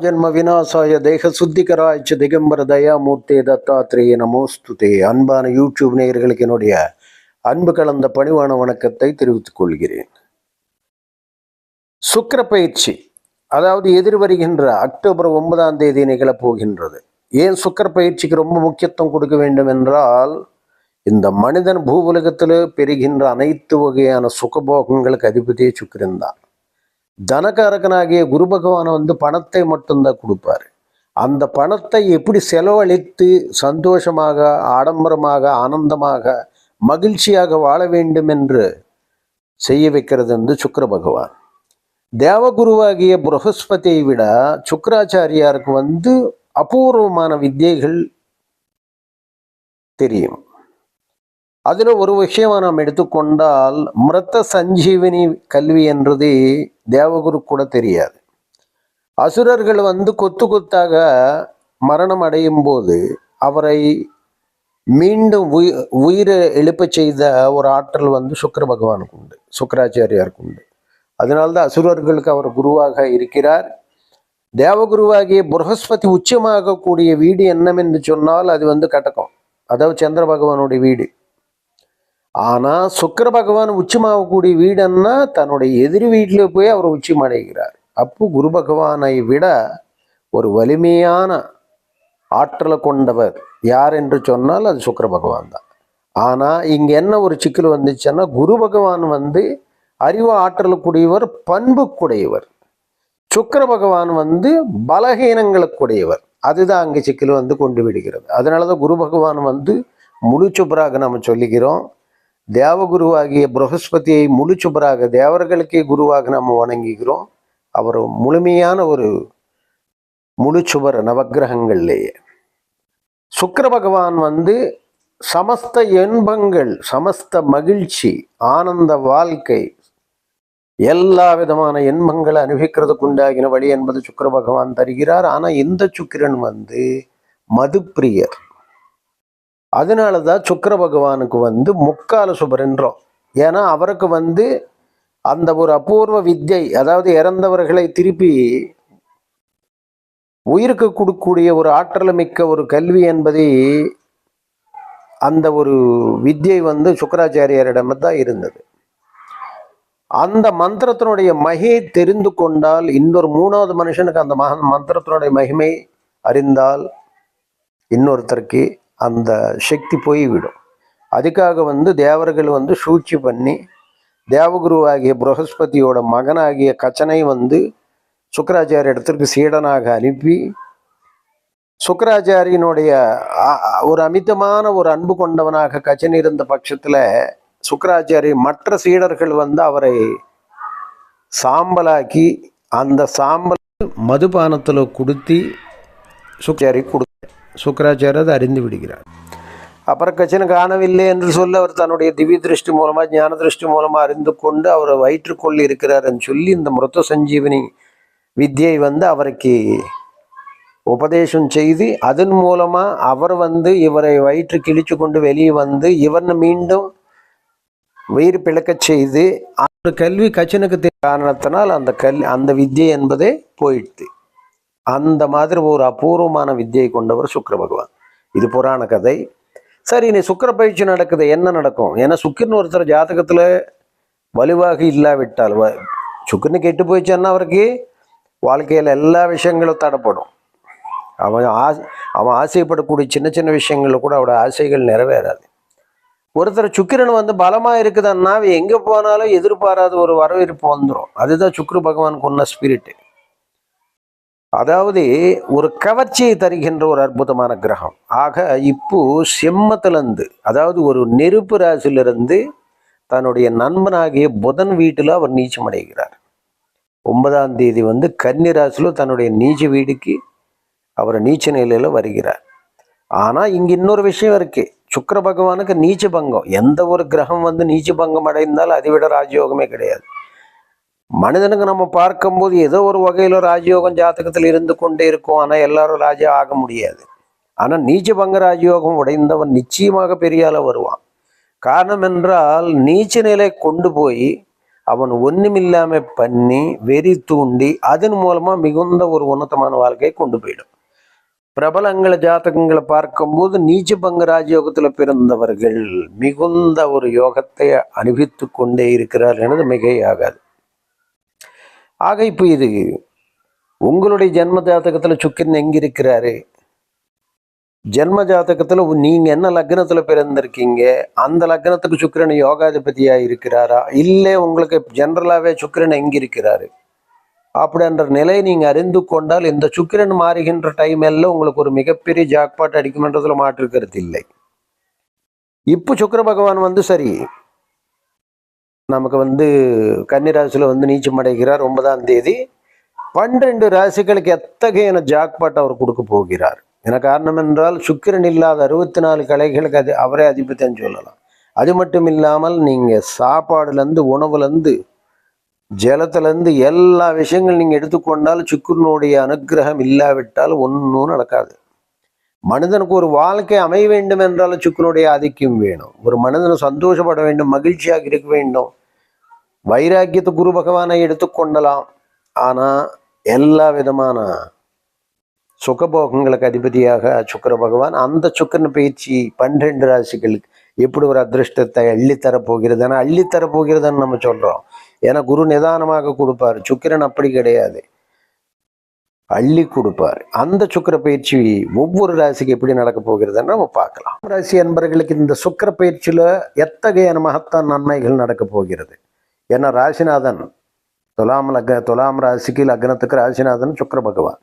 ஜன்ம விநாசாய தேக சுத்திகராய திகம்பர தயாமூர்த்தி தத்தாத்திரேய நமோஸ்துதே. அன்பான யூடியூப் நேயர்களுக்கு என்னுடைய அன்பு கலந்த பணிவான வணக்கத்தை தெரிவித்துக் கொள்கிறேன். சுக்கர பயிற்சி அதாவது எதிர் வருகின்ற அக்டோபர் ஒன்பதாம் தேதி நிகழப் போகின்றது. ஏன் சுக்கிர பயிற்சிக்கு ரொம்ப முக்கியத்துவம் கொடுக்க வேண்டும் என்றால் இந்த மனிதன் பூவுலகத்தில் பெறுகின்ற அனைத்து வகையான சுகபோகங்களுக்கு அதிபதியே சுக்கிரன் தான் தனகாரகனாகிய குரு பகவான் வந்து பணத்தை மட்டும்தான் கொடுப்பாரு. அந்த பணத்தை எப்படி செலவழித்து சந்தோஷமாக ஆடம்பரமாக ஆனந்தமாக மகிழ்ச்சியாக வாழ வேண்டும் என்று செய்ய வைக்கிறது வந்து சுக்கர பகவான். தேவகுருவாகிய புரகஸ்பதியை விட சுக்கராச்சாரியாருக்கு வந்து அபூர்வமான வித்தியைகள் தெரியும். அதில் ஒரு விஷயமா நாம் எடுத்துக்கொண்டால் மிருத்த சஞ்சீவினி கல்வி என்றது தேவகுரு கூட தெரியாது. அசுரர்கள் வந்து கொத்து கொத்தாக மரணம் அடையும் போது அவரை மீண்டும் உயி உயிரை எழுப்பச் செய்த ஒரு ஆற்றல் வந்து சுக்கர பகவானுக்கு உண்டு சுக்கராச்சாரியாருக்கு உண்டு. அதனால்தான் அசுரர்களுக்கு அவர் குருவாக இருக்கிறார். தேவகுருவாகிய புரகஸ்பதி உச்சமாகக்கூடிய வீடு என்னவென்று சொன்னால் அது வந்து கட்டகம். அதாவது சந்திர பகவானுடைய வீடு. ஆனா சுக்கர பகவான் உச்சமாகக்கூடிய வீடுன்னா தன்னுடைய எதிரி வீட்டில் போய் அவர் உச்சம் அடைகிறார் அப்போ குரு பகவானை விட ஒரு வலிமையான ஆற்றலை கொண்டவர் யார் என்று சொன்னால் அது சுக்கிர பகவான் தான். ஆனா இங்க என்ன ஒரு சிக்கல் வந்துச்சுன்னா குரு பகவான் வந்து அறிவு ஆற்றலுக்குடையவர் பண்புக்குடையவர். சுக்கர பகவான் வந்து பலகீனங்களுக்குடையவர். அதுதான் அங்கே சிக்கல் வந்து கொண்டு விடுகிறது. அதனால தான் குரு பகவான் வந்து முழு சுப்ராக நம்ம சொல்லிக்கிறோம் தேவகுருவாகிய புரகஸ்பதியை முழு சுபராக தேவர்களுக்கே குருவாக நம்ம வணங்குகிறோம். அவர் முழுமையான ஒரு முழு சுபர் நவக்கிரகங்கள்லேயே சுக்கிர பகவான் வந்து சமஸ்த இன்பங்கள் சமஸ்த மகிழ்ச்சி ஆனந்த வாழ்க்கை எல்லா விதமான இன்பங்களை அனுபவிக்கிறதுக்கு உண்டாகின வழி என்பது சுக்கர பகவான் தருகிறார். ஆனால் இந்த சுக்கிரன் வந்து மதுப்பிரியர். அதனால தான் சுக்கர பகவானுக்கு வந்து முக்கால சுபர்ன்றோம். ஏன்னா அவருக்கு வந்து அந்த ஒரு அபூர்வ வித்யை அதாவது இறந்தவர்களை திருப்பி உயிருக்கு கொடுக்கக்கூடிய ஒரு ஆற்றல் மிக்க ஒரு கல்வி என்பதை அந்த ஒரு வித்யை வந்து சுக்கராச்சாரியரிடம் தான் இருந்தது. அந்த மந்திரத்தினுடைய மகியை தெரிந்து கொண்டால் இன்னொரு மூணாவது மனுஷனுக்கு அந்த மக மந்திரத்தினுடைய மகிமை அறிந்தால் இன்னொருத்தருக்கு அந்த சக்தி போய்விடும் அதுக்காக வந்து தேவர்கள் வந்து சூழ்ச்சி பண்ணி தேவகுரு ஆகிய புரகஸ்பதியோட மகனாகிய கச்சனை வந்து சுக்கராச்சாரிய இடத்திற்கு சீடனாக அனுப்பி சுக்கராச்சாரியனுடைய ஒரு அமிதமான ஒரு அன்பு கொண்டவனாக கச்சன் இருந்த பட்சத்தில் சுக்கராச்சாரி மற்ற சீடர்கள் வந்து அவரை சாம்பலாக்கி அந்த சாம்பல் மதுபானத்தில் கொடுத்தி சுக்கராச்சாரி கொடுத்தேன் சுக்கராச்சாரியர் அதை அறிந்து விடுகிறார். அப்புறம் கச்சனை காணவில்லை என்று சொல்ல அவர் தன்னுடைய திவ்ய திருஷ்டி மூலமாக ஞான திருஷ்டி மூலமாக அறிந்து கொண்டு அவரை வயிற்றுக்கொள் இருக்கிறாருன்னு சொல்லி இந்த மிருத்த சஞ்சீவனி வித்தியை வந்து அவருக்கு உபதேசம் செய்து அதன் மூலமாக அவர் வந்து இவரை வயிற்று கிழிச்சு கொண்டு வெளியே வந்து இவனை மீண்டும் உயிர் பிளக்கச் செய்து அந்த கல்வி கச்சனுக்கு காரணத்தினால் அந்த கல் அந்த வித்யை என்பதே போயிடுது. அந்த மாதிரி ஒரு அபூர்வமான வித்தியை கொண்டவர் சுக்கர பகவான். இது புராண கதை. சரி இனி சுக்கிர பயிற்சி நடக்குது. என்ன நடக்கும்? ஏன்னா சுக்கிரன் ஒருத்தர் ஜாதகத்தில் வலுவாக இல்லாவிட்டால் வ- கெட்டு போயிடுச்சுன்னா அவருக்கு. வாழ்க்கையில் எல்லா விஷயங்களும் தடைப்படும். அவன் ஆசை அவன் ஆசைப்படக்கூடிய சின்ன சின்ன விஷயங்களில் கூட அவட ஆசைகள் நிறைவேறாது. ஒருத்தர் சுக்கிரன் வந்து பலமாக இருக்குதுன்னா எங்கே போனாலும் எதிர்பாராத ஒரு வரவேற்பு வந்துடும் அதுதான் சுக்ரு பகவானுக்கு உள்ள ஸ்பிரிட்டு அதாவது ஒரு கவர்ச்சியை தருகின்ற ஒரு அற்புதமான கிரகம். ஆக இப்போ செம்மத்திலிருந்து அதாவது ஒரு நெருப்பு ராசியிலிருந்து தன்னுடைய நண்பனாகிய புதன் வீட்டில் அவர் நீச்சம் அடைகிறார். ஒன்பதாம் தேதி வந்து கன்னி ராசியில் தன்னுடைய நீச்ச வீடுக்கு அவர் நீச்ச நிலையில் வருகிறார். ஆனால் இங்கே இன்னொரு விஷயம் இருக்கு. சுக்கிர பகவானுக்கு நீச்ச பங்கம். எந்த ஒரு கிரகம் வந்து நீச்ச பங்கம் அடைந்தால் அதை விட ராஜயோகமே கிடையாது. மனிதனுக்கு நம்ம பார்க்கும்போது ஏதோ ஒரு வகையில் ராஜயோகம் ஜாதகத்தில் இருந்து கொண்டே இருக்கும். ஆனால் எல்லாரும் ராஜா ஆக முடியாது. ஆனால் நீச்ச பங்க ராஜயோகம் உடைந்தவன் நிச்சயமாக பெரிய வருவான். காரணம் என்றால் நீச்ச நிலை கொண்டு போய் அவன் ஒன்றுமில்லாமல் பண்ணி வெறி தூண்டி அதன் மூலமாக மிகுந்த ஒரு உன்னதமான வாழ்க்கையை கொண்டு போயிடும். பிரபலங்களை ஜாதகங்களை பார்க்கும்போது நீச்ச பங்க ராஜயோகத்தில் பிறந்தவர்கள் மிகுந்த ஒரு யோகத்தை அனுபவித்து கொண்டே இருக்கிறார் எனது மிகையாகாது. ஆக இப்போ இது உங்களுடைய ஜென்ம ஜாதகத்தில் சுக்கிரன் எங்க இருக்கிறாரு ஜென்ம ஜாதகத்தில் நீங்க என்ன லக்னத்துல பிறந்திருக்கீங்க? அந்த லக்னத்துக்கு சுக்கிரன் யோகாதிபதியா இருக்கிறாரா? இல்லை உங்களுக்கு ஜென்ரலாகவே சுக்கிரன் எங்க இருக்கிறாரு அப்படின்ற நிலையை நீங்க அறிந்து கொண்டால் இந்த சுக்கிரன் மாறுகின்ற டைம் எல்லாம் உங்களுக்கு ஒரு மிகப்பெரிய ஜாக்பாட் அடிக்கும்ன்றதுல மாற்று இல்லை. இப்போ சுக்கர பகவான் வந்து சரி நமக்கு வந்து கன்னிராசியில் வந்து நீச்சம் அடைகிறார் ஒன்பதாம் தேதி. பன்னிரெண்டு ராசிகளுக்கு எத்தகைய ஜாக்பாட் அவர் கொடுக்க போகிறார்? என காரணம் என்றால் சுக்கிரன் இல்லாத அறுபத்தி நாலு கலைகளுக்கு அது அவரே அதிபத்தியம் சொல்லலாம். அது மட்டும் இல்லாமல் நீங்கள் சாப்பாடுலேருந்து உணவுலேருந்து ஜலத்திலேருந்து எல்லா விஷயங்கள் நீங்கள் எடுத்துக்கொண்டால் சுக்கிரனுடைய அனுகிரகம் இல்லாவிட்டால் ஒன்றும் நடக்காது. மனிதனுக்கு ஒரு வாழ்க்கை அமைய வேண்டும் என்றாலும் சுக்கிரனுடைய ஆதிக்கம் வேணும். ஒரு மனிதன் சந்தோஷப்பட வேண்டும் மகிழ்ச்சியாக இருக்க வேண்டும். வைராக்கியத்தை குரு பகவானை எடுத்துக்கொண்டலாம் ஆனால் எல்லா விதமான சுகபோகங்களுக்கு அதிபதியாக சுக்கிர பகவான் அந்த சுக்கிரன் பயிற்சி பன்னிரெண்டு ராசிகளுக்கு எப்படி ஒரு அதிர்ஷ்டத்தை அள்ளித்தரப் போகிறது? ஏன்னா போகிறதுன்னு நம்ம சொல்றோம். ஏன்னா குரு நிதானமாக கொடுப்பார். சுக்கிரன் அப்படி கிடையாது. அள்ளி கொடுப்பார். அந்த சுக்கிர பயிற்சி ஒவ்வொரு ராசிக்கு எப்படி நடக்க போகிறதுன்னு நம்ம பார்க்கலாம். ராசி என்பர்களுக்கு இந்த சுக்கிர பயிற்சியில எத்தகைய மகத்தான் நன்மைகள் நடக்க போகிறது? ஏன்னா ராசிநாதன் துலாம் லக்ன துலாம் ராசிக்கு லக்னத்துக்கு ராசிநாதன் சுக்கர பகவான்.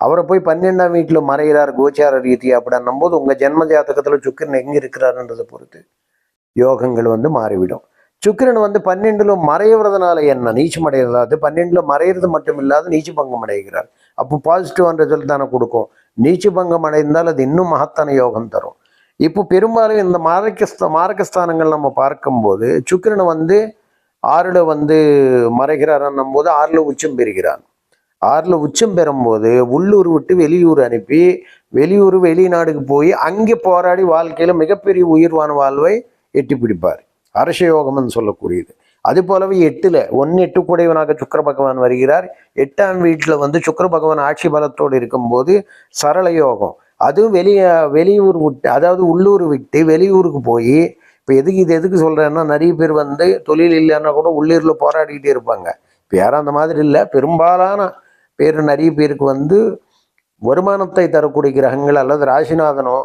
அவரை போய் பன்னெண்டாம் வீட்டில் மறைகிறார் கோச்சார ரீதி அப்படின்னும் போது உங்கள் ஜென்ம ஜாதகத்தில் சுக்கரன் எங்கே இருக்கிறாருன்றதை பொறுத்து யோகங்கள் வந்து மாறிவிடும். சுக்கிரன் வந்து பன்னெண்டுல மறைகிறதுனால என்ன? நீச்சம் அடைகிறது? பன்னெண்டுல மறையிறது மட்டும் இல்லாத நீச்சு பங்கம் அடைகிறார். அப்போ பாசிட்டிவான ரிசல்ட் தானே கொடுக்கும். நீச்சு பங்கம் அடைந்தால் அது இன்னும் மகத்தான யோகம் தரும். இப்போ பெரும்பாலும் இந்த மாரகஸ்த மாரக்கஸ்தானங்கள் நம்ம பார்க்கும்போது சுக்கிரனை வந்து ஆறில் வந்து மறைகிறார் போது ஆறில் உச்சம் பெறுகிறான் ஆறில் உச்சம் பெறும்போது உள்ளூர் விட்டு வெளியூர் அனுப்பி வெளியூர் வெளிநாடுக்கு போய் அங்கே போராடி வாழ்க்கையில் மிகப்பெரிய உயிர்வான வாழ்வை எட்டி பிடிப்பார். அரச யோகம்னு சொல்லக்கூடியது. அது போலவே எட்டில் ஒன்று எட்டு கூடையவனாக சுக்கர பகவான் வருகிறார். எட்டாம் வீட்டில் வந்து சுக்கர பகவான் ஆட்சி பலத்தோடு இருக்கும்போது சரள யோகம். அதுவும் வெளியே வெளியூர் விட்டு அதாவது உள்ளூர் விட்டு வெளியூருக்கு போய் இப்போ எதுக்கு இது எதுக்கு சொல்கிறேன்னா நிறைய பேர் வந்து தொழில் இல்லைன்னா கூட உள்ளூரில் போராடிக்கிட்டே இருப்பாங்க. இப்போ யாரும் அந்த மாதிரி இல்லை. பெரும்பாலான பேர் நிறைய பேருக்கு வந்து வருமானத்தை தரக்கூடிய கிரகங்கள் அல்லது ராசிநாதனோ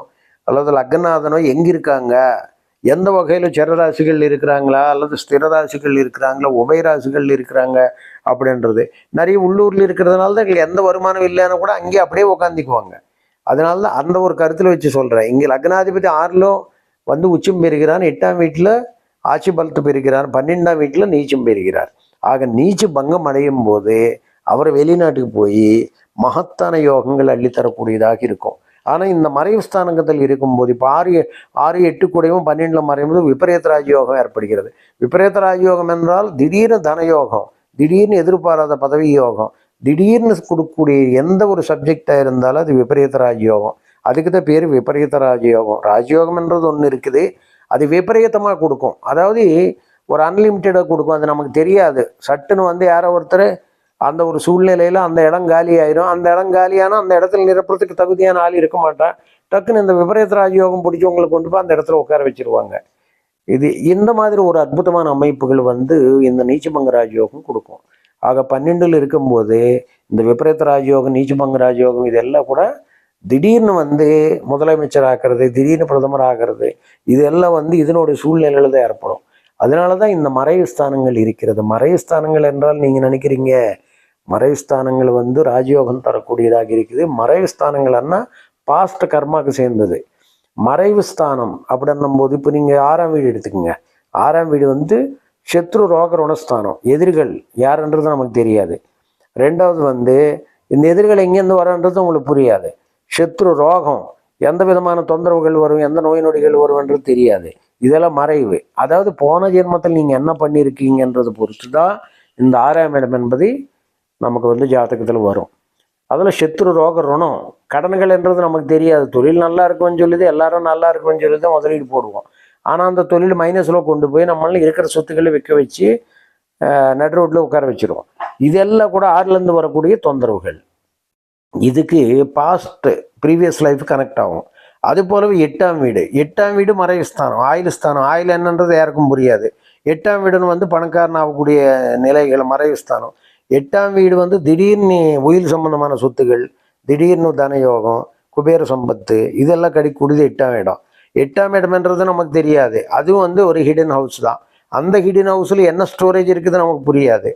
அல்லது லக்னாதனோ எங்கே இருக்காங்க? எந்த வகையில் சரராசிகள் இருக்கிறாங்களா? அல்லது ஸ்திரராசிகள் இருக்கிறாங்களா? உபயராசிகள் இருக்கிறாங்க அப்படின்றது. நிறைய உள்ளூரில் இருக்கிறதுனால தான் எங்களுக்கு எந்த வருமானம் இல்லைன்னா கூட அங்கேயே அப்படியே உட்காந்துக்குவாங்க அதனால தான் அந்த ஒரு கருத்தில் வச்சு சொல்கிறேன் இங்கே லக்னாதிபதி ஆறிலும் வந்து உச்சம் பெறுகிறான் எட்டாம் வீட்டில் ஆட்சி பலத்து பெறுகிறார் பன்னெண்டாம் வீட்டில் நீச்சம் பெறுகிறார். ஆக நீச்சு பங்கம் அடையும் போது அவர் வெளிநாட்டுக்கு போய் மகத்தான யோகங்கள் அள்ளித்தரக்கூடியதாக இருக்கும். ஆனால் இந்த மறைவு ஸ்தானங்கத்தில் இருக்கும்போது இப்போ ஆறு ஆறு எட்டு கூடையும் பன்னெண்டில் மறையும்போது விபரீத ராஜயோகம் ஏற்படுகிறது. விபரீத ராஜயோகம் என்றால் திடீர்னு தனயோகம் திடீர்னு எதிர்பாராத பதவி யோகம் திடீர்னு கொடுக்கக்கூடிய எந்த ஒரு சப்ஜெக்டாக இருந்தாலும் அது விபரீத ராஜயோகம். அதுக்கு தான் பேர் விபரீத ராஜயோகம். ராஜயோகம்ன்றது ஒன்று இருக்குது. அது விபரீதமாக கொடுக்கும். அதாவது ஒரு அன்லிமிட்டடாக கொடுக்கும். அது நமக்கு தெரியாது. சட்டுன்னு வந்து யாரோ ஒருத்தர் அந்த ஒரு சூழ்நிலையில் அந்த இடம் காலி ஆயிரும். அந்த இடம் காலியானா அந்த இடத்துல நிரப்புறதுக்கு தகுதியான ஆள் இருக்க மாட்டான். டக்குன்னு இந்த விபரீத ராஜயோகம் பிடிச்சி கொண்டு போய் அந்த இடத்துல உட்கார வச்சிருவாங்க. இது இந்த மாதிரி ஒரு அற்புதமான அமைப்புகள் வந்து இந்த நீச்சபங்க ராஜயோகம் கொடுக்கும். ஆக பன்னெண்டில் இருக்கும்போது இந்த விபரீத ராஜயோகம் நீச்சபங்க ராஜயோகம் இதெல்லாம் கூட திடீர்னு வந்து முதலமைச்சர் ஆகிறது திடீர்னு பிரதமர் ஆகிறது இதெல்லாம் வந்து இதனுடைய சூழ்நிலையில தான் ஏற்படும். அதனால தான் இந்த மறைவு ஸ்தானங்கள் இருக்கிறது. மறைவு ஸ்தானங்கள் என்றால் நீங்கள் நினைக்கிறீங்க மறைவு ஸ்தானங்கள் வந்து ராஜயோகம் தரக்கூடியதாக இருக்குது. மறைவு ஸ்தானங்கள்னா பாஸ்ட் கர்மாவுக்கு சேர்ந்தது. மறைவு ஸ்தானம் அப்படின்னும் போது இப்போ நீங்கள் ஆறாம் வீடு எடுத்துக்கோங்க. ஆறாம் வீடு வந்து சத்ரு ரோக ருணஸ்தானம் எதிரிகள் யாருன்றது நமக்கு தெரியாது. ரெண்டாவது வந்து இந்த எதிரிகள் எங்கேருந்து வரன்றது உங்களுக்கு புரியாது. சத்ரு ரோகம். எந்த விதமான தொந்தரவுகள் வரும் எந்த நோய் நொடிகள் வரும் என்று தெரியாது. இதெல்லாம் மறைவு. அதாவது போன ஜென்மத்தில் நீங்கள் என்ன பண்ணியிருக்கீங்கன்றதை பொறுத்து தான் இந்த ஆறாம் இடம் என்பது நமக்கு வந்து ஜாதகத்தில் வரும். அதில் சத்ரு ரோக ருணம். கடன்கள் என்றது நமக்கு தெரியாது. தொழில் நல்லா இருக்கும்னு சொல்லிது எல்லாரும் நல்லா இருக்கும்னு சொல்லி தான் முதலீடு போடுவோம். ஆனால் அந்த தொழில் மைனஸில் கொண்டு போய் நம்மளால இருக்கிற சொத்துக்களை விற்க வச்சு நடு ரோட்டில் உட்கார வச்சுருவோம். இதெல்லாம் கூட ஆறுலேருந்து வரக்கூடிய தொந்தரவுகள். இதுக்கு பாஸ்ட் ப்ரீவியஸ் லைஃப் கனெக்ட் ஆகும். அது போலவே எட்டாம் வீடு. எட்டாம் வீடு மறைவு ஸ்தானம். ஆயுள் ஸ்தானம். ஆயுள் என்னன்றது யாருக்கும் புரியாது. எட்டாம் வீடுன்னு வந்து பணக்காரன் ஆகக்கூடிய நிலைகள் மறைவு ஸ்தானம். எட்டாம் வீடு வந்து திடீர்னு உயிர் சம்பந்தமான சொத்துகள் திடீர்னு தனயோகம் குபேர சம்பத்து இதெல்லாம் கடிக்கூடியது எட்டாம் இடம். எட்டாம் இடம்ன்றது நமக்கு தெரியாது. அதுவும் வந்து ஒரு ஹிடன் ஹவுஸ் தான். அந்த ஹிடன் ஹவுஸில் என்ன ஸ்டோரேஜ் இருக்குது நமக்கு புரியாது.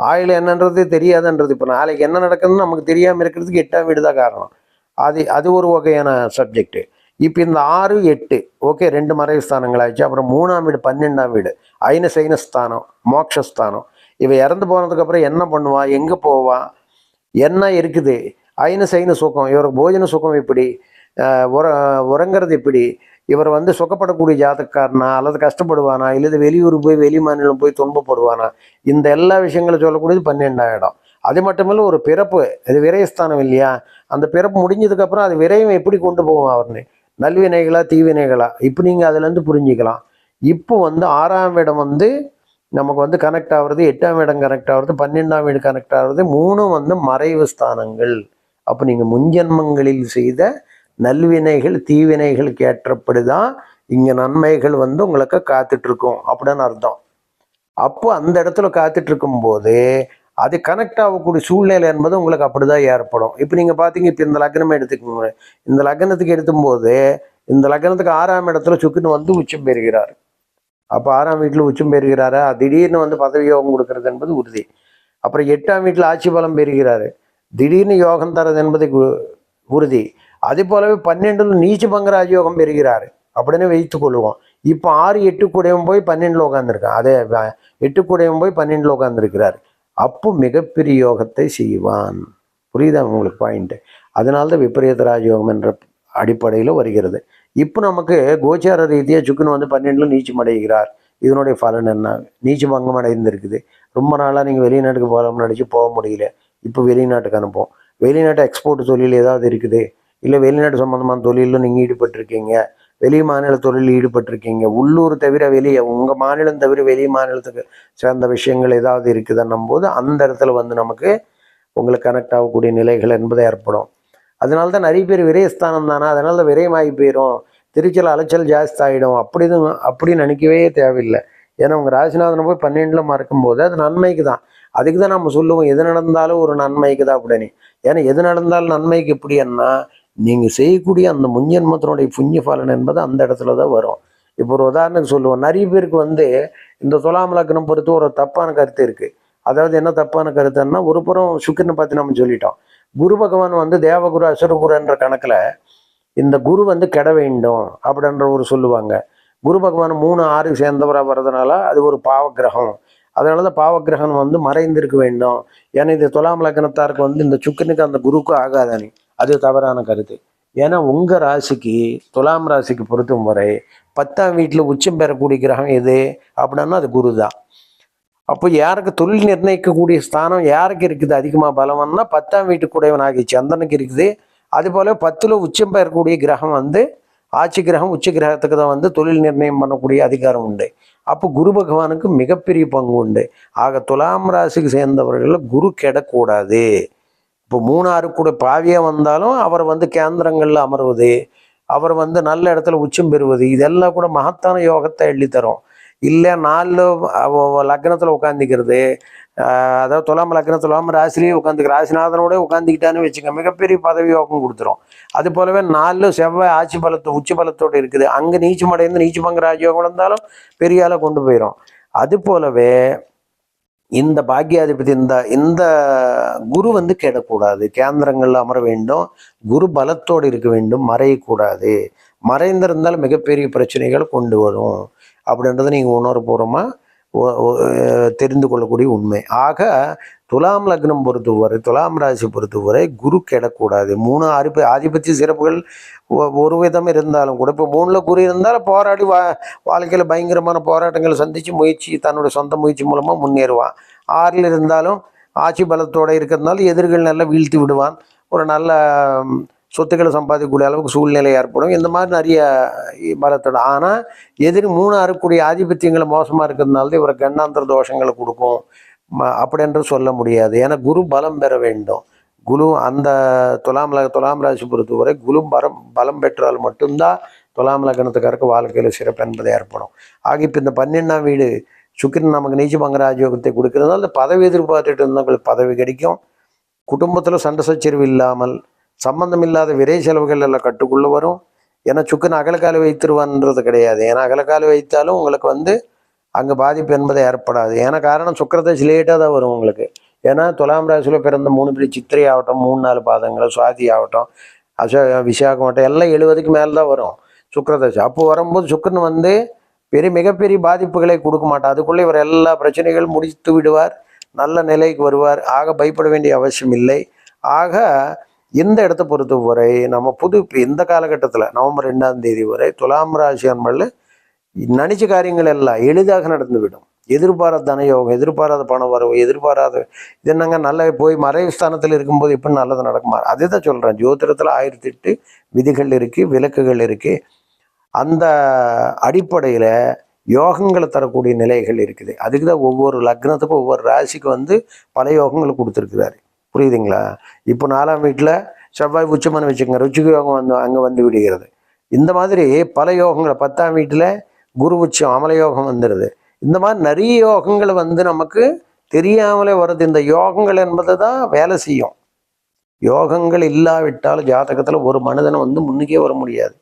ஆயில் என்னன்றது தெரியாதுன்றது. இப்போ நாளைக்கு என்ன நடக்குதுன்னு நமக்கு தெரியாமல் இருக்கிறதுக்கு எட்டாம் வீடு தான் காரணம். அது அது ஒரு வகையான சப்ஜெக்ட் இப்போ இந்த ஆறு எட்டு ஓகே ரெண்டு மறைவு ஸ்தானங்களாச்சு அப்புறம் மூணாம் வீடு பன்னெண்டாம் வீடு ஐன சைன ஸ்தானம் மோக்ஷஸ்தானம். இவ இறந்து போனதுக்கப்புறம் என்ன பண்ணுவான் எங்கே போவான் என்ன இருக்குது? ஐன சைன சுகம் இவருக்கு போஜன சுகம் எப்படி? உற உறங்கிறது எப்படி? இவர் வந்து சுகப்படக்கூடிய ஜாதக்காரனா அல்லது கஷ்டப்படுவானா? இல்லது வெளியூர் போய் வெளி மாநிலம் போய் துன்பப்படுவானா? இந்த எல்லா விஷயங்களும் சொல்லக்கூடியது பன்னெண்டாம் இடம் அது மட்டுமில்ல ஒரு பிறப்பு இது விரயஸ்தானம் இல்லையா? அந்த பிறப்பு முடிஞ்சதுக்கப்புறம் அது விரயம் எப்படி கொண்டு போவோம் அவர்னு? நல்வினைகளா தீவினைகளா? இப்போ நீங்கள் அதுலேருந்து புரிஞ்சுக்கலாம். இப்போ வந்து ஆறாம் இடம் வந்து நமக்கு வந்து கனெக்ட் ஆகுறது எட்டாம் இடம் கனெக்ட் ஆகிறது பன்னெண்டாம் வீடு கனெக்ட் ஆகுறது மூணும் வந்து மறைவு ஸ்தானங்கள். அப்போ நீங்கள் முன்ஜென்மங்களில் செய்த நல்வினைகள் தீவினைகளுக்கு ஏற்றப்படி தான் இங்கே நன்மைகள் வந்து உங்களுக்கு காத்துட்டு அப்படின்னு அர்த்தம். அப்போ அந்த இடத்துல காத்துட்ருக்கும் இருக்கும்போது அது கனெக்ட் ஆகக்கூடிய சூழ்நிலை என்பது உங்களுக்கு அப்படி தான் ஏற்படும். இப்போ நீங்கள் பார்த்தீங்க இப்போ இந்த லக்னமே எடுத்துக்கோங்க. இந்த லக்னத்துக்கு எடுத்தும்போது இந்த லக்னத்துக்கு ஆறாம் இடத்துல சுக்குன்னு வந்து உச்சம் பெறுகிறார். அப்போ ஆறாம் வீட்டில் உச்சம் பெறுகிறாரா? திடீர்னு வந்து பதவி யோகம் கொடுக்கறது என்பது உறுதி. அப்புறம் எட்டாம் வீட்டில் ஆட்சி பலம் பெறுகிறாரு. திடீர்னு யோகம் தரது என்பது உறுதி. அதே போலவே பன்னெண்டுல நீச்சு பங்க ராஜயோகம் பெறுகிறாரு. அப்படின்னு வைத்துக் கொள்வோம். இப்போ ஆறு எட்டு கூடையும் போய் பன்னெண்டுல உட்காந்துருக்கான் அதே எட்டு கூடையும் போய் பன்னெண்டுல உட்காந்துருக்கிறார் அப்போ மிகப்பெரிய யோகத்தை செய்வான். புரியுதா உங்களுக்கு பாயிண்ட் அதனால தான் விபரீத ராஜயோகம் என்ற அடிப்படையில் வருகிறது. இப்போ நமக்கு கோச்சார ரீதியாக சுக்குன்னு வந்து பன்னெண்டுல நீச்சம் அடைகிறார். இதனுடைய பலன் என்ன? நீச்ச பங்கம் அடைந்திருக்குது. ரொம்ப நாளாக நீங்கள் வெளிநாட்டுக்கு போகலாம்னு நினச்சி போக முடியல. இப்போ வெளிநாட்டுக்கு அனுப்போம் வெளிநாட்டு எக்ஸ்போர்ட் தொழில் ஏதாவது இருக்குது? இல்லை வெளிநாட்டு சம்மந்தமான தொழிலில் நீங்கள் ஈடுபட்டிருக்கீங்க. வெளி மாநில தொழிலில் ஈடுபட்டிருக்கீங்க. உள்ளூர் தவிர வெளியே உங்கள் மாநிலம் தவிர வெளி மாநிலத்துக்கு சேர்ந்த விஷயங்கள் ஏதாவது இருக்குதுன்னும் போது அந்த இடத்துல வந்து நமக்கு உங்களுக்கு கனெக்ட் ஆகக்கூடிய நிலைகள் என்பது ஏற்படும். அதனால தான் நிறைய பேர் விரயஸ்தானம் தானே. அதனால தான் விரயமாகி போயிடும் திருச்சல் அலைச்சல் ஜாஸ்தி ஆகிடும் அப்படி தான் அப்படி நினைக்கவே தேவையில்லை. ஏன்னா உங்கள் ராசிநாதனை போய் பன்னெண்டில் மறக்கும்போது அது நன்மைக்கு தான் அதுக்கு தான் நம்ம சொல்லுவோம் எது நடந்தாலும் ஒரு நன்மைக்கு தான் அப்படின்னு. ஏன்னா எது நடந்தாலும் நன்மைக்கு எப்படின்னா நீங்கள் செய்யக்கூடிய அந்த முன்ஜென்மத்தினுடைய புண்ணிய பலன் என்பது அந்த இடத்துல தான் வரும். இப்போ ஒரு உதாரணத்துக்கு சொல்லுவோம். நிறைய பேருக்கு வந்து இந்த துலாம் லக்னம் பொறுத்து ஒரு தப்பான கருத்து இருக்குது அதாவது என்ன தப்பான கருத்துன்னா ஒரு புறம் சுக்கிரனை பற்றி நம்ம சொல்லிட்டோம். குரு பகவான் வந்து தேவகுரு அசுரகுருன்ற கணக்கில் இந்த குரு வந்து கெட வேண்டும் அப்படின்ற ஒரு சொல்லுவாங்க. குரு பகவான் மூணு ஆறு சேர்ந்தவராக வர்றதுனால அது ஒரு பாவகிரகம் அதனால தான் பாவகிரகம் வந்து மறைந்திருக்க வேண்டும். ஏன்னா இது துலாம் லக்னத்தாருக்கு வந்து இந்த சுக்கனுக்கு அந்த குருக்கும் ஆகாதானே அது தவறான கருத்து. ஏன்னா உங்கள் ராசிக்கு துலாம் ராசிக்கு பொறுத்தும் வரை பத்தாம் வீட்டில் உச்சம் பெறக்கூடிய கிரகம் எது? அப்படின்னா அது குரு தான். அப்போ யாருக்கு தொழில் நிர்ணயிக்கக்கூடிய ஸ்தானம் யாருக்கு இருக்குது அதிகமாக பலம்னா பத்தாம் வீட்டுக்குடையவன் ஆகிய சந்திரனுக்கு இருக்குது. அது பத்தில் உச்சம் பெறக்கூடிய கிரகம் வந்து ஆட்சி கிரகம் உச்ச கிரகத்துக்கு தான் வந்து தொழில் நிர்ணயம் பண்ணக்கூடிய அதிகாரம் உண்டு. அப்போ குரு பகவானுக்கு மிகப்பெரிய பங்கு உண்டு. ஆக துலாம் ராசிக்கு சேர்ந்தவர்களில் குரு கெடக்கூடாது. இப்போ மூணாறு கூட பாவியாக வந்தாலும் அவர் வந்து கேந்திரங்களில் அமர்வது அவர் வந்து நல்ல இடத்துல உச்சம் பெறுவது இதெல்லாம் கூட மகத்தான யோகத்தை எள்ளித்தரும். இல்லை நாலு லக்னத்தில் உட்காந்துக்கிறது அதாவது துலாம் லக்னம் துலாம் ராசிலேயே உட்காந்துக்க ராசிநாதனோட உட்காந்துக்கிட்டான்னு வச்சுக்க மிகப்பெரிய பதவி யோகம் கொடுத்துரும். அது போலவே நாலு செவ்வாய் ஆட்சி பலத்து உச்ச பலத்தோடு இருக்குது. அங்கே நீச்சம் அடைந்து பங்கு ராஜயோகம் இருந்தாலும் பெரிய ஆளை கொண்டு போயிடும் அது போலவே இந்த பாக்கியாதிபதி இந்த இந்த குரு வந்து கெடக்கூடாது. கேந்திரங்கள் அமர வேண்டும். குரு பலத்தோடு இருக்க வேண்டும். மறையக்கூடாது. மறைந்திருந்தால் மிகப்பெரிய பிரச்சனைகள் கொண்டு வரும். அப்படின்றத நீங்கள் உணர்வுபூர்வமாக தெரிந்து கொள்ளக்கூடிய உண்மை. ஆக துலாம் லக்னம் பொறுத்தவரை துலாம் ராசி பொறுத்தவரை குரு கெடக்கூடாது. மூணு ஆதிப ஆதிபத்திய சிறப்புகள் ஒ- ஒரு விதம் இருந்தாலும் கூட இப்போ மூணில் குரு இருந்தாலும் போராடி வா வாழ்க்கையில் பயங்கரமான போராட்டங்களை சந்தித்து முயற்சி தன்னுடைய சொந்த முயற்சி மூலமாக முன்னேறுவான். ஆறில் இருந்தாலும் ஆட்சி பலத்தோடு இருக்கிறதுனால எதிரிகள் நல்லா வீழ்த்தி விடுவான். ஒரு நல்ல சொத்துக்களை சம்பாதிக்கக்கூடிய அளவுக்கு சூழ்நிலை ஏற்படும். இந்த மாதிரி நிறைய பலத்தோட ஆனால் எதிரி மூணு அறக்கூடிய ஆதிபத்தியங்களை மோசமாக இருக்கிறதுனால தான் இவரை கண்ணாந்திர தோஷங்களை கொடுக்கும். ம- அப்படின்று சொல்ல முடியாது. ஏன்னா குரு பலம் பெற வேண்டும். குரு அந்த துலாம் துலாம் ராசி பொறுத்தவரை குரு பலம் பலம் பெற்றால் மட்டும்தான் துலாம் லக்னத்துக்காருக்கு வாழ்க்கையில் சிறப்பு என்பது ஏற்படும். ஆக இப்போ இந்த பன்னெண்டாம் வீடு சுக்கிரன் நமக்கு நீச்ச பங்கராஜயோகத்தை கொடுக்கறதுனால பதவி எதிர்பார்த்துட்டு இருந்தவங்களுக்கு பதவி கிடைக்கும். குடும்பத்தில் சண்டை சச்சரவு இல்லாமல் சம்பந்தம் இல்லாத விரை செலவுகள் எல்லாம் கட்டுக்குள்ளே வரும். ஏன்னா சுக்கன் அகலக்கால் வைத்திருவான்றது கிடையாது. ஏன்னா அகலக்கால் வைத்தாலும் உங்களுக்கு வந்து அங்கே பாதிப்பு என்பது ஏற்படாது. ஏன்னா காரணம் சுக்கரதசி லேட்டாக தான் வரும் உங்களுக்கு. ஏன்னா துலாம் ராசியில் பிறந்த மூணு பேர் சித்திரை ஆகட்டும் மூணு நாலு பாதங்கள் சுவாதி ஆகட்டும் அசோ விசாகம் ஆகட்டும் எல்லாம் எழுபதுக்கு மேலே தான் வரும் சுக்கரதசி. அப்போ வரும்போது சுக்கரன் வந்து பெரிய மிகப்பெரிய பாதிப்புகளை கொடுக்க மாட்டார். அதுக்குள்ளே இவர் எல்லா பிரச்சனைகளும் முடித்து விடுவார். நல்ல நிலைக்கு வருவார். ஆக பயப்பட வேண்டிய அவசியம் இல்லை. ஆக இந்த இடத்த பொறுத்த வரை நம்ம புது இப்போ இந்த காலகட்டத்தில் நவம்பர் ரெண்டாம் தேதி வரை துலாம் ராசி அன்பர்கள் நினைச்ச காரியங்கள் எல்லாம் எளிதாக நடந்துவிடும். எதிர்பாராத தனயோகம் எதிர்பாராத பணம் வரவு எதிர்பாராத இது என்னங்க நல்ல போய் மறைவு ஸ்தானத்தில் இருக்கும்போது எப்படி நல்லது நடக்குமா? அதே தான் சொல்கிறேன் ஜோதிடத்தில் ஆயிரத்தி எட்டு விதிகள் இருக்குது விளக்குகள் இருக்குது அந்த அடிப்படையில் யோகங்களை தரக்கூடிய நிலைகள் இருக்குது. அதுக்கு தான் ஒவ்வொரு லக்னத்துக்கும் ஒவ்வொரு ராசிக்கும் வந்து பல யோகங்களை கொடுத்துருக்குறாரு. புரியுதுங்களா? இப்போ நாலாம் வீட்டில் செவ்வாய் உச்சமான வச்சுக்கோங்க ருச்சிக்கு யோகம் வந்து அங்கே வந்து விடுகிறது. இந்த மாதிரி பல யோகங்களை பத்தாம் வீட்டில் குரு உச்சம் அமல யோகம் வந்துடுது இந்த மாதிரி நிறைய யோகங்கள் வந்து நமக்கு தெரியாமலே வருது. இந்த யோகங்கள் என்பது தான் வேலை செய்யும். யோகங்கள் இல்லாவிட்டால் ஜாதகத்தில் ஒரு மனிதனை வந்து முன்னுக்கே வர முடியாது.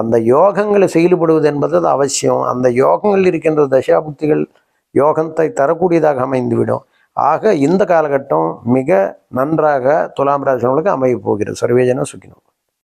அந்த யோகங்களை செயல்படுவது என்பது அது அவசியம். அந்த யோகங்கள் இருக்கின்ற தசாபுக்திகள் யோகத்தை தரக்கூடியதாக அமைந்துவிடும். ஆக இந்த காலகட்டம் மிக நன்றாக துலாம் ராசினர்களுக்கு அமைய போகிறது. சர்வேஜன சுக்கினம்.